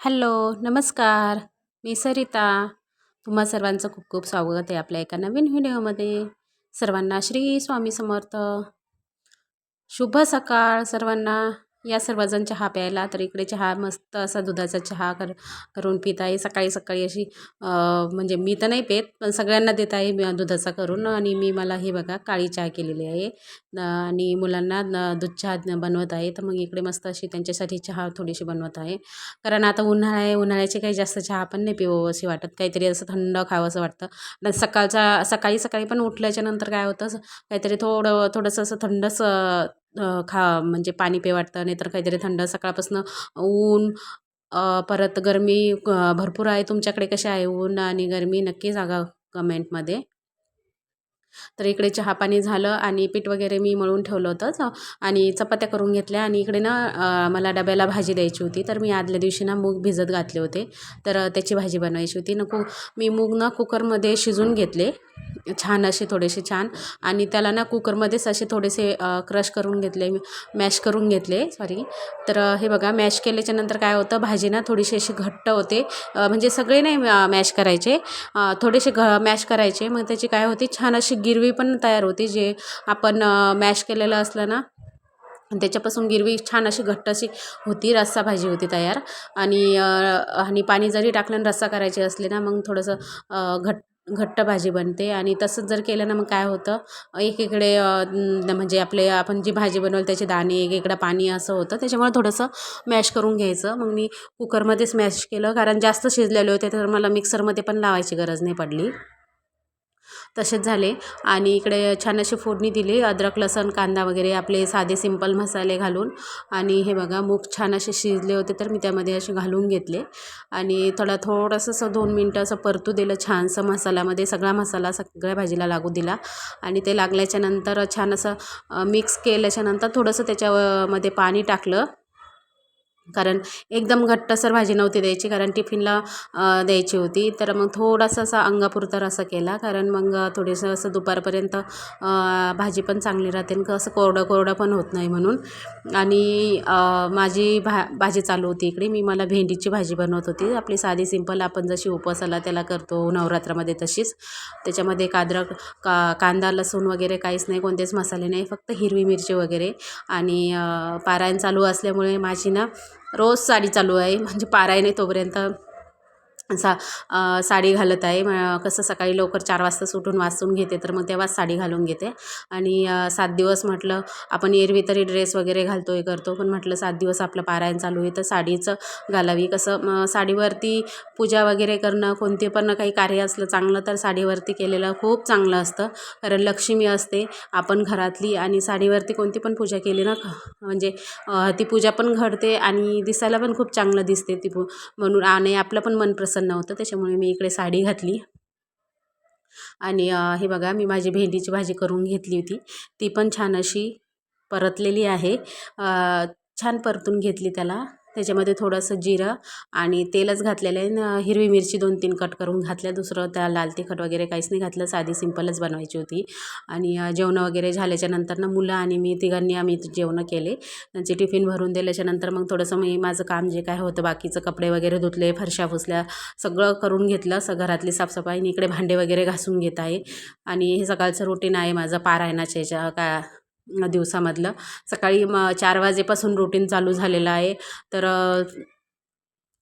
Hello नमस्कार. मी सरिता. तुम्हा सर्वांचं खूप खूप स्वागत आहे आपल्या एका नवीन व्हिडिओमध्ये. सर्वांना श्री स्वामी समर्थ. शुभ सकाळ सर्वांना. या सर्वजण चहा प्यायला तर इकडे चहा मस्त असा दुधाचा चहा कर करून पित आहे. सकाळी सकाळी अशी म्हणजे मी तर नाही पेत पण सगळ्यांना देत आहे दुधाचा करून. आणि मी मला हे बघा काळी चहा केलेली आहे. आणि मुलांना दूध चहा बनवत आहे. तर मग इकडे मस्त अशी त्यांच्यासाठी चहा थोडीशी बनवत आहे. कारण आता उन्हाळा आहे उन्हाळ्याचे काही जास्त चहा पण नाही पिवं असे वाटत. काहीतरी असं थंड खावं असं वाटतं. आणि सकाळचा सकाळी सकाळी पण उठल्याच्या नंतर काय होतं काहीतरी थोडं थोडंसं असं थंडच खा म्हणजे पाणी पे वाटतं नाहीतर काहीतरी थंड सकाळपासून ऊन परत गरमी भरपूर आहे. तुमच्याकडे कसे आहे ऊन आणि गरमी? नक्की सांगा कमेंटमध्ये. तर इकडे चहा पाणी झालं आणि पीठ वगैरे मी मळून ठेवलं होतंच आणि चपात्या करून घेतल्या आणि इकडे ना मला डब्याला भाजी द्यायची होती. तर मी आदल्या दिवशी ना मूग भिजत घातले होते. तर त्याची भाजी बनवायची होती. नको मी मूग ना कुकरमध्ये शिजून घेतले. छान असे थोडेसे छान. आणि त्याला ना कुकरमध्येच असे थोडेसे क्रश करून घेतले मॅश करून घेतले सॉरी तर हे बघा मॅश केल्याच्यानंतर काय होतं भाजी ना थोडीशी अशी घट्ट होते. म्हणजे सगळे नाही मॅश करायचे. थोडेसे घ मॅश करायचे. मग त्याची काय होती छान अशी गिरवी पण तयार होते जे आपण मॅश केलेलं असलं ना त्याच्यापासून गिरवी छान अशी घट्ट अशी होती रस्सा भाजी होती तयार. आणि आणि पाणी जरी टाकलं रस्सा करायचे असले ना मग थोडंसं घट्ट घट्ट भाजी बनते आणि तसंच जर केलं ना मग काय होतं एकीकडे म्हणजे आपले आपण जी भाजी बनवली त्याचे दाणे एकीकडं पाणी असं होतं त्याच्यामुळे थोडंसं मॅश करून घ्यायचं. मग मी कुकरमध्येच मॅश केलं कारण जास्त शिजलेले होते तर मला मिक्सरमध्ये पण लावायची गरज नाही पडली. तसेच झाले. आणि इकडे छान अशी फोडणी दिली. अद्रक लसण कांदा वगैरे आपले साधे सिंपल मसाले घालून. आणि हे बघा मूग छान असे शिजले होते तर मी त्यामध्ये असे घालून घेतले. आणि थोडा थोडंसं असं दोन मिनटं असं परतू दिलं छानसं मसाल्यामध्ये. सगळा मसाला सगळ्या भाजीला लागू दिला. आणि ते लागल्याच्यानंतर छान असं मिक्स केल्याच्यानंतर थोडंसं त्याच्यामध्ये पाणी टाकलं. कारण एकदम घट्टसर भाजी नव्हती द्यायची कारण टिफिनला द्यायची होती. तर मग थोडासा असा अंगापुरता रसा केला कारण मग थोडंसं असं दुपारपर्यंत भाजी पण चांगली राहते आणि असं कोरडं कोरडं पण होत नाही म्हणून. आणि माझी भा भाजी चालू होती इकडे. मी मला भेंडीची भाजी बनवत होती. आपली साधी सिंपल आपण जशी उपवासाला त्याला करतो नवरात्रामध्ये तशीच. त्याच्यामध्ये काद्रक का कांदा लसूण वगैरे काहीच नाही कोणतेच मसाले नाही फक्त हिरवी मिरची वगैरे. आणि पारायण चालू असल्यामुळे माझी ना रोज साडी चालू आहे म्हणजे पारायणे तोपर्यंत. सा साडी घालत आहे. कसं सकाळी लवकर चार वाजता उठून वाचून घेते तर मग तेव्हाच साडी घालून घेते. आणि सात दिवस म्हटलं आपण एरवी तरी ड्रेस वगैरे घालतो हे करतो. पण म्हटलं सात दिवस आपलं पारायण चालू आहे तर साडीचं घालावी. कसं साडीवरती पूजा वगैरे करणं कोणते पण काही कार्य असलं चांगलं तर साडीवरती केलेलं खूप चांगलं असतं. कारण लक्ष्मी असते आपण घरातली आणि साडीवरती कोणती पण पूजा केली ना म्हणजे ती पूजा पण घडते आणि दिसायला पण खूप चांगलं दिसते ती पू म्हणून आणि आपलं पण मन प्रसन्न प्रसन्न होतं. त्याच्यामुळे मी इकडे साडी घातली. आणि हे बघा मी माझी भेंडीची भाजी करून घेतली होती. ती पण छान अशी परतलेली आहे. छान परतून घेतली त्याला. त्याच्यामध्ये थोडंसं जिरं आणि तेलच घातलेलं आहे. न हिरवी मिरची दोन तीन कट करून घातल्या. दुसरं त्या लाल तिखट वगैरे काहीच नाही घातलं. साधी सिंपलच बनवायची होती. आणि जेवणं वगैरे झाल्याच्यानंतर ना मुलं आणि मी तिघांनी आम्ही जेवणं केले. त्यांचे टिफिन भरून दिल्याच्यानंतर मग थोडंसं मी माझं काम जे काय होतं बाकीचं कपडे वगैरे धुतले फरशा फुसल्या सगळं करून घेतलं. स घरातली साफसफाई इकडे भांडे वगैरे घासून घेत आहे. आणि हे सकाळचं रुटीन आहे माझं पारायणाच्या याच्या का दिवसामधलं. सकाळी मग चार वाजेपासून रुटीन चालू झालेलं आहे. तर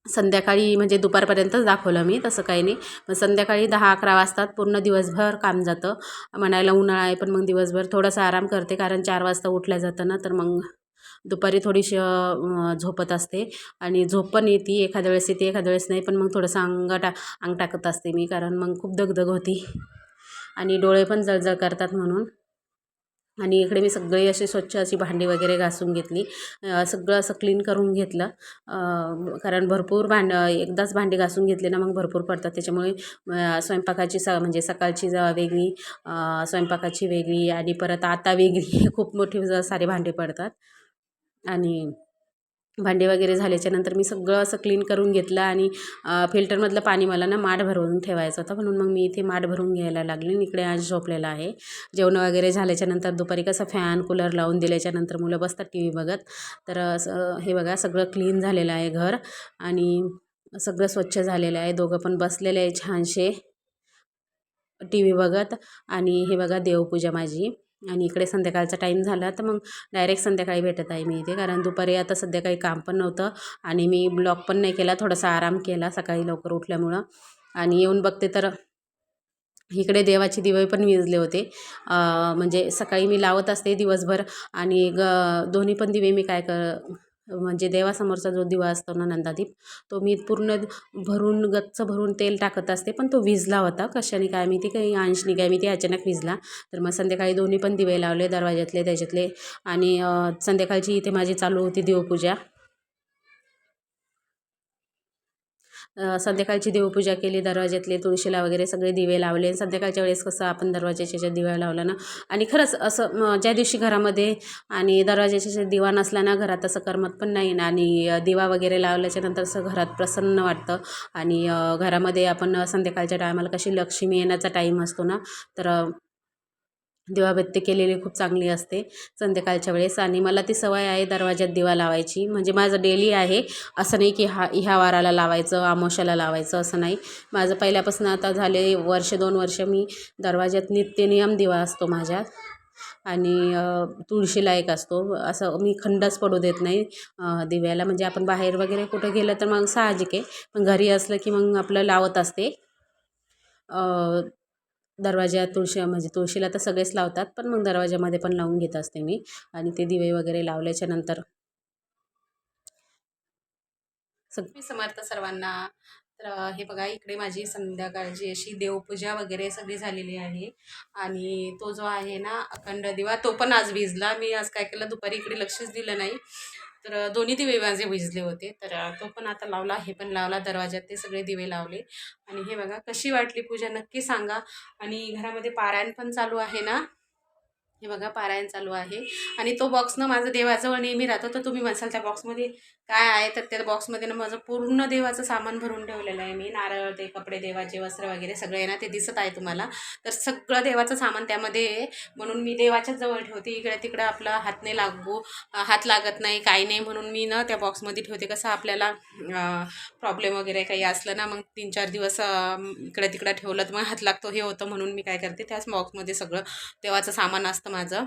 संध्याकाळी म्हणजे दुपारपर्यंतच दाखवलं मी तसं काही नाही. मग संध्याकाळी दहा अकरा वाजतात पूर्ण दिवसभर काम जातं. म्हणायला उन्हाळा आहे पण मग दिवसभर थोडासा आराम करते कारण चार वाजता उठल्या जातं ना तर मग दुपारी थोडीशी झोपत असते. आणि झोप पण येते एखाद्या वेळेस येते एखाद्या वेळेस नाही पण मग थोडंसं अंग टा अंग टाकत असते मी कारण मग खूप दगदग होती. आणि डोळे पण जळजळ करतात म्हणून. आणि इकडे मी सगळी अशी स्वच्छ अशी भांडी वगैरे घासून घेतली. सगळं असं क्लीन करून घेतलं. कारण भरपूर भांड एकदाच भांडी घासून घेतले ना मग भरपूर पडतात. त्याच्यामुळे स्वयंपाकाची स म्हणजे सकाळची ज वेगळी स्वयंपाकाची वेगळी आणि परत आता वेगळी खूप मोठी सारे भांडे पडतात. आणि भांडे वगैरे झाल्याच्यानंतर मी सगळं असं क्लीन करून घेतलं आणि फिल्टरमधलं पाणी मला ना माठ भरवून ठेवायचं होतं. म्हणून मग मी इथे माठ भरून घ्यायला लागले इकडे आज झोपलेला आहे. जेवण वगैरे झाल्याच्यानंतर दुपारी कसं फॅन कूलर लावून दिल्याच्यानंतर मुलं बसतात टी व्ही बघत. तर असं हे बघा सगळं क्लीन झालेलं आहे घर आणि सगळं स्वच्छ झालेलं आहे. दोघं पण बसलेले आहे छानसे टी व्ही बघत आणि हे बघा देवपूजा माझी. आणि इकडे संध्याकाळचा टाईम झाला तर मग डायरेक्ट संध्याकाळी भेटत आहे मी इथे. कारण दुपारी आता सध्या काही काम पण नव्हतं आणि मी ब्लॉग पण नाही केला. थोडासा आराम केला सकाळी लवकर उठल्यामुळं. आणि येऊन बघते तर इकडे देवाचे दिवे पण विजले होते. म्हणजे सकाळी मी लावत असते दिवसभर आणि ग दोन्ही पण दिवे मी काय कर म्हणजे देवासमोरचा जो दिवा असतो ना नंदादीप तो मी पूर्ण भरून गच्च भरून तेल टाकत असते पण तो विजला होता. कशाने काय? मी ती काही अंशनी काय? मी ती अचानक विजला. तर मग संध्याकाळी दोन्ही पण दिवे लावले दरवाज्यातले त्याच्यातले. आणि संध्याकाळची इथे माझी चालू होती देवपूजा. संध्याकाळची देवपूजा केली दरवाज्यातले तुळशीला वगैरे सगळे दिवे लावले. संध्याकाळच्या वेळेस कसं आपण दरवाज्याच्या ज्या दिवा लावला ना आणि खरंच असं ज्या दिवशी घरामध्ये आणि दरवाज्याच्या दिवा नसला ना घरात असं करमत पण नाही ना. आणि दिवा वगैरे लावल्याच्या नंतर असं घरात प्रसन्न वाटतं. आणि घरामध्ये आपण संध्याकाळच्या टायमाला कशी लक्ष्मी येण्याचा टाईम असतो ना तर दिवाबत्ती केलेली खूप चांगली असते. संध्याकाळच्या वेळेस आणि मला ती सवय आहे दरवाज्यात दिवा लावायची. म्हणजे माझं डेली आहे. असं नाही की हा ह्या वाराला लावायचं आमोशाला लावायचं असं नाही. माझं पहिल्यापासून आता झाले वर्ष दोन वर्ष मी दरवाज्यात नित्यनियम दिवा असतो माझ्यात आणि तुळशीला एक असतो. असं मी खंडच पडू देत नाही दिव्याला. म्हणजे आपण बाहेर वगैरे कुठं गेलं तर मग साहजिक आहे. पण घरी असलं की मग आपलं लावत असते. दरवाजा तुळशी म्हणजे तुळशीला तर सगळेच लावतात पण मग दरवाजामध्ये पण लावून घेत असते मी. आणि ते दिवे वगैरे लावल्याच्या नंतर सगळी समर्थ सर्वांना. तर हे बघा इकडे माझी संध्याकाळची अशी देवपूजा वगैरे सगळी झालेली आहे. आणि तो जो आहे ना अखंड दिवा तो पण आज भिजला. मी आज काय केलं दुपारी इकडे लक्षच दिलं नाही. तर दोन्ही दिवे माझे विजले होते. तर तो पण आता लावला हे पण लावला दरवाज्यात ते सगळे दिवे लावले. आणि हे बघा कशी वाटली पूजा नक्की सांगा. आणि घरामध्ये पारायण पण चालू आहे ना? हे बघा पारायण चालू आहे. आणि तो बॉक्स ना माझं देवाजवळ नेहमी राहतो. तर तुम्ही म्हणसाल त्या बॉक्समध्ये काय आहे? तर त्या बॉक्समध्ये ना माझं पूर्ण देवाचं सामान भरून ठेवलेलं आहे मी. नारळ ते कपडे देवाचे वस्त्र वगैरे सगळे आहे ना ते दिसत आहे तुम्हाला. तर सगळं देवाचं सामान त्यामध्ये आहे. म्हणून मी देवाच्याच जवळ ठेवते. इकडे तिकडं आपला हात नाही लागू हात लागत नाही काही नाही. म्हणून मी ना त्या बॉक्समध्ये ठेवते. कसं आपल्याला प्रॉब्लेम वगैरे काही असलं ना मग तीन चार दिवस इकडे तिकडं ठेवलं तर मग हात लागतो. हे होतं म्हणून मी काय करते त्याच बॉक्समध्ये सगळं देवाचं सामान असतं. माझं.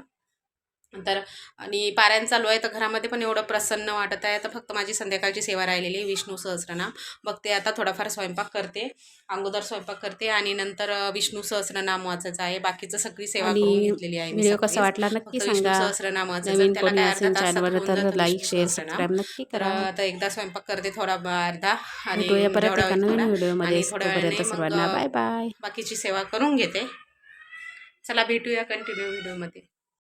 तर आणि पारायण चालू आहे तर घरामध्ये पण एवढं प्रसन्न वाटत आहे. तर फक्त माझी संध्याकाळची सेवा राहिलेली आहे विष्णू सहस्रनाम. बघते आता थोडाफार स्वयंपाक करते अगोदर स्वयंपाक करते आणि नंतर विष्णू सहस्रनाम वाचायचं आहे. बाकीचं सगळी सेवा करून घेतलेली आहे व्हिडिओ कसा. वाटला नक्की विष्णू सहस्रनाम वाचायचं त्याला लाईक शेअर. सबस्क्राईब नक्की करा. आता एकदा स्वयंपाक करते थोडा अर्धा आणि थोड्या वेळाने बाय बाय बाकीची सेवा करून घेते. चला भेटूया कंटिन्यू व्हिडिओमध्ये